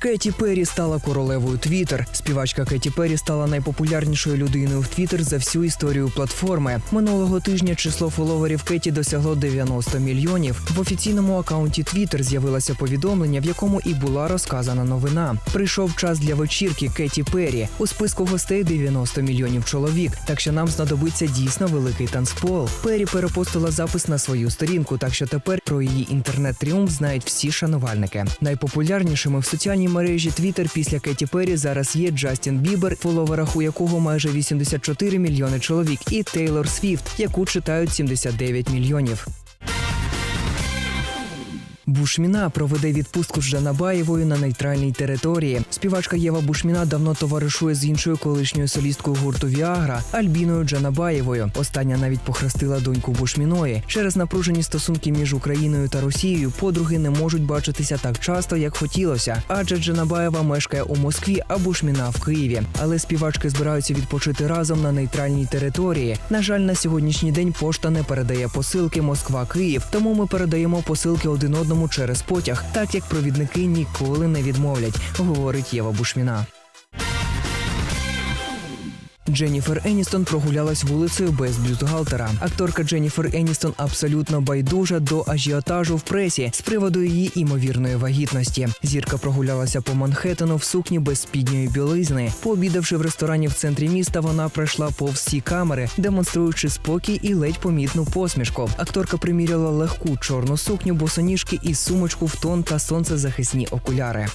Кеті Перрі стала королевою Твіттер. Співачка Кеті Перрі стала найпопулярнішою людиною в Твіттер за всю історію платформи. Минулого тижня число фоловерів Кеті досягло 90 мільйонів. В офіційному акаунті Твіттер з'явилося повідомлення, в якому і була розказана новина. Прийшов час для вечірки Кеті Перрі. У списку гостей 90 мільйонів чоловік. Так що нам знадобиться дійсно великий танцпол. Перрі перепостила запис на свою сторінку, так що тепер про її інтернет-тріумф знають всі шанувальники. Найпопулярнішими в соціальній мережі Twitter після Кеті Перрі зараз є Джастін Бібер, фоловерах у якого майже 84 мільйони чоловік, і Тейлор Свіфт, яку читають 79 мільйонів. Бушміна проведе відпустку з Жанабаєвою на нейтральній території. Співачка Єва Бушміна давно товаришує з іншою колишньою солісткою гурту Віагра Альбіною Джанабаєвою. Остання навіть похрестила доньку Бушміної. Через напружені стосунки між Україною та Росією подруги не можуть бачитися так часто, як хотілося. Адже Джанабаєва мешкає у Москві, а Бушміна в Києві. Але співачки збираються відпочити разом на нейтральній території. На жаль, на сьогоднішній день пошта не передає посилки Москва-Київ, тому ми передаємо посилки один одному через потяг, так як провідники ніколи не відмовлять, говорить Єва Бушміна. Дженніфер Еністон прогулялась вулицею без бюстгальтера. Акторка Дженніфер Еністон абсолютно байдужа до ажіотажу в пресі з приводу її імовірної вагітності. Зірка прогулялася по Манхеттену в сукні без спідньої білизни. Пообідавши в ресторані в центрі міста, вона пройшла повз всі камери, демонструючи спокій і ледь помітну посмішку. Акторка приміряла легку чорну сукню, босоніжки і сумочку в тон та сонцезахисні окуляри.